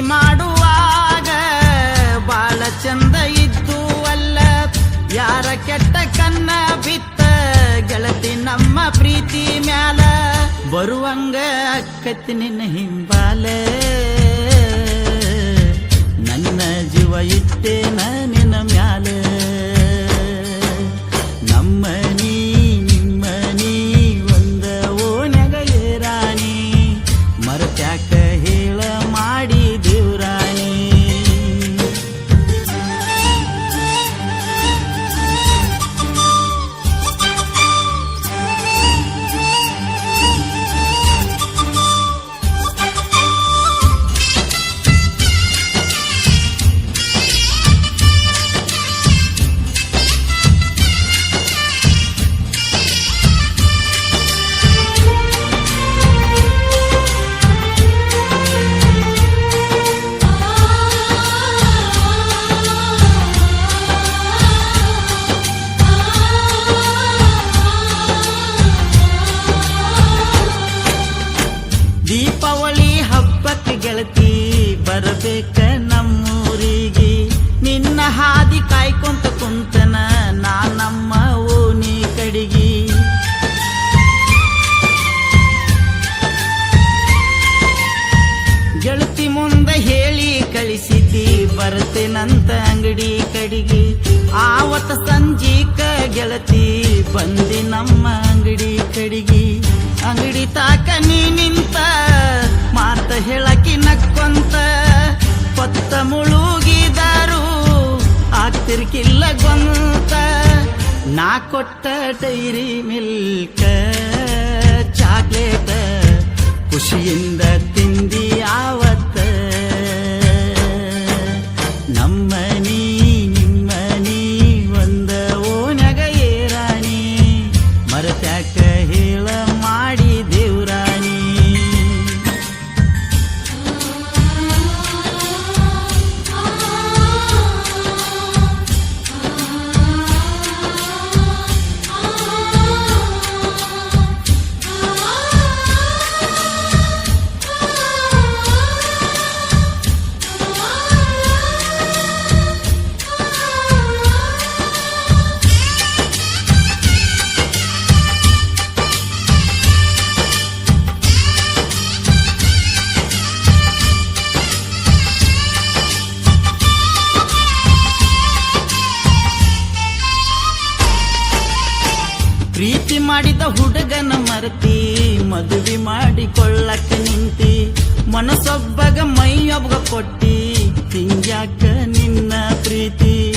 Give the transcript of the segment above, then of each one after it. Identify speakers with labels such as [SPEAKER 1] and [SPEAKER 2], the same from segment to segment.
[SPEAKER 1] ಮಾಡುವಾಗ ಬಾಳ ಚಂದ ಇದ್ದು ಅಲ್ಲ. ಯಾರ ಕೆಟ್ಟ ಕನ್ನ ಬಿತ್ತ ಗೆಳತಿ ನಮ್ಮ ಪ್ರೀತಿ ಮ್ಯಾಲ. ಬರುವಂಗ ಅಕ್ಕತಿ ನಿನ್ನ ಹಿಂಬಾಲ. ನನ್ನ ಜೀವ ಇಟ್ಟೇನ ನಿನ್ನ ಮ್ಯಾಲ. ಹೇಳಿ ಕಳಿಸಿದ್ದಿ ಬರ್ತೇನಂತ ಅಂಗಡಿ ಕಡಿಗೆ. ಆವತ್ತ ಸಂಜೀಕ ಗೆಳತಿ ಬಂದಿ ನಮ್ಮ ಅಂಗಡಿ ಕಡಿಗೆ. ಅಂಗಡಿ ತಾಕ ನೀ ನಿಂತ, ಮಾತ ಹೇಳಕಿ ನಕ್ಕೊಂತ. ಪತ್ತ ಮುಳುಗಿದಾರು, ಆಗ್ತಿರ್ಕಿಲ್ಲ ಗೊಂತ. ನಾ ಕೊಟ್ಟ ಡೈರಿ ಮಿಲ್ಕ, ಚಾಕ್ಲೇಟ್, ಖುಷಿಯಿಂದ ತಿಂದಿ ಮಾಡಿದ ಹುಡುಗನ ಮರತಿ ಮದುವೆ ಮಾಡಿಕೊಳ್ಳಕ್ಕ ನಿಂತಿ. ಮನಸ್ಸೊಬ್ಬಗ ಮೈಯೊಬ್ಬಗ ಕೊಟ್ಟಿ ಹಿಂಗ್ಯಾಕ ನಿನ್ನ ಪ್ರೀತಿ?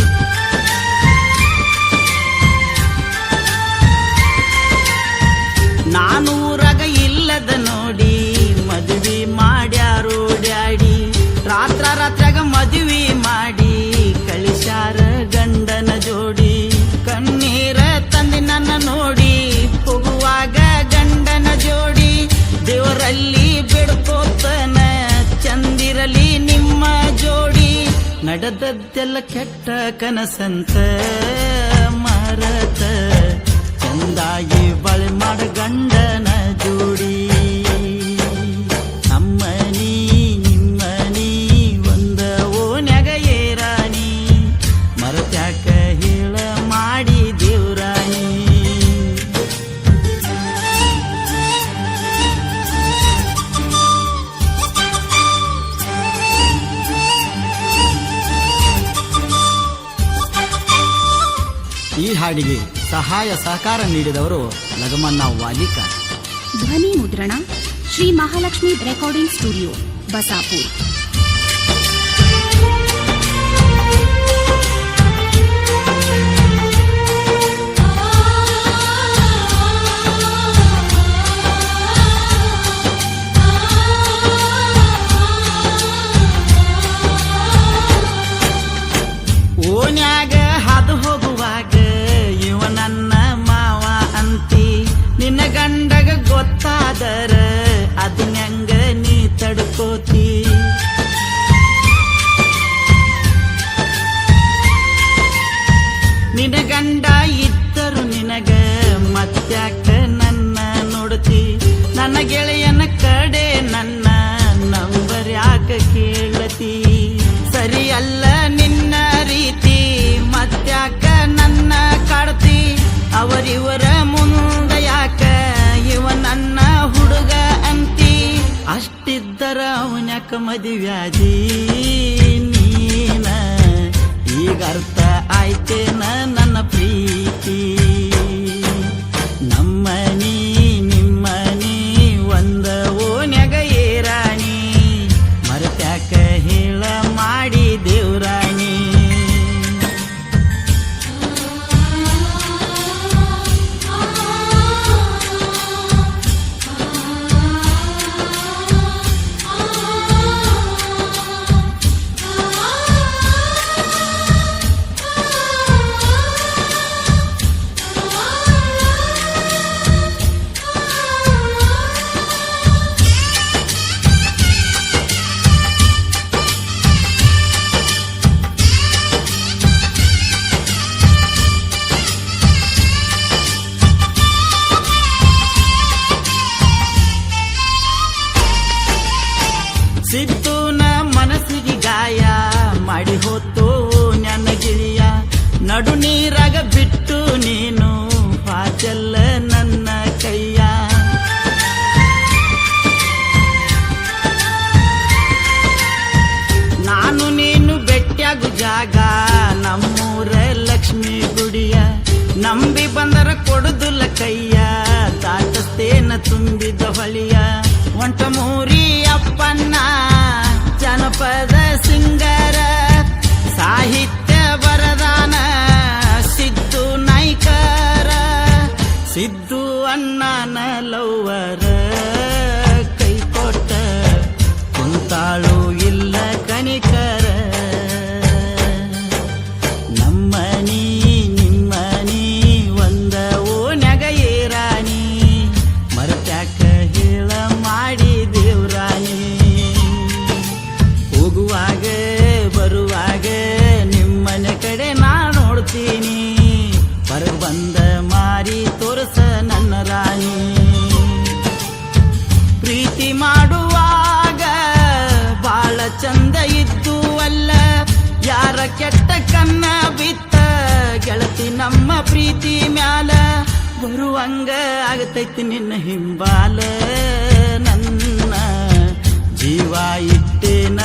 [SPEAKER 1] ನಡೆದದ್ದೆಲ್ಲ ಕೆಟ್ಟ ಕನಸಂತ ಮರತ. ಚಂದಾಗಿ ಬಳೆ ಮಾಡ ಗಂಡನ ಹಾಡಿಗೆ ಸಹಾಯ ಸಹಕಾರ ನೀಡಿದವರು ಲಗಮನ್ನ ವಾಲಿಕ
[SPEAKER 2] ಧ್ವನಿ ಮುದ್ರಣ ಶ್ರೀ ಮಹಾಲಕ್ಷ್ಮಿ ರೆಕಾರ್ಡಿಂಗ್ ಸ್ಟುಡಿಯೋ ಬಸಾಪುರ್.
[SPEAKER 1] ಓನ್ಯಾಗ ಗಂಡ ಇದ್ದರು ನಿನಗ, ಮತ್ತ್ಯಾಕ ನನ್ನ ನೋಡತಿ? ನನ್ನ ಗೆಳೆಯನ ಕಡೆ ನನ್ನ ನಂಬರ್ ಯಾಕ ಕೇಳತಿ? ಸರಿಯಲ್ಲ ನಿನ್ನ ರೀತಿ, ಮತ್ತ್ಯಾಕ ನನ್ನ ಕಾಡ್ತಿ? ಅವರಿವರ ಮುಂದ ಯಾಕ ಇವ ನನ್ನ ಹುಡುಗ ಅಂತಿ? ಅಷ್ಟಿದ್ದರ ಅವನ್ಯಾಕ ಮದುವ್ಯಾದಿ ಈಗ ಅರ್ಥ ಆಯ್ತೇನ ನನ್ನ ಪ್ರೀತಿ. ಸಿದ್ದುನ ಮನಸ್ಸಿಗೆ ಗಾಯ ಮಾಡಿ ಹೋತು ನನ್ನ ಗಿಳಿಯ ನಡು ನೀರಾಗ ಬಿಟ್ಟು ನೀನು ಪಾಚಲ್ಲ ನನ್ನ ಕೈಯ. ನಾನು ನೀನು ಬೆಟ್ಟಿಯಾಗು ಜಾಗ, ನಮ್ಮೂರ ಲಕ್ಷ್ಮಿ ಗುಡಿಯ. ನಂಬಿ ಬಂದರ ಕೊಡುದುಲ್ಲ ಕೈಯ ತಾಟಸ್ತೇನ ತುಂಬಿದ ಹೊಳಿಯ. ಒಂಟ ಮೂರಿ father ಮಾರಿ ತೋರಸ ನನ್ನ ರಾಣಿ. ಪ್ರೀತಿ ಮಾಡುವಾಗ ಬಾಳ ಚಂದ ಇದ್ದು ಅಲ್ಲ, ಯಾರ ಕೆಟ್ಟ ಕನ್ನ ಬಿತ್ತ ಗೆಳತಿ ನಮ್ಮ ಪ್ರೀತಿ ಮ್ಯಾಲ ಬರುವಂಗ ಆಗತೈತಿ ನಿನ್ನ ಹಿಂಬಾಲ. ನನ್ನ ಜೀವ ಇಟ್ಟೇನ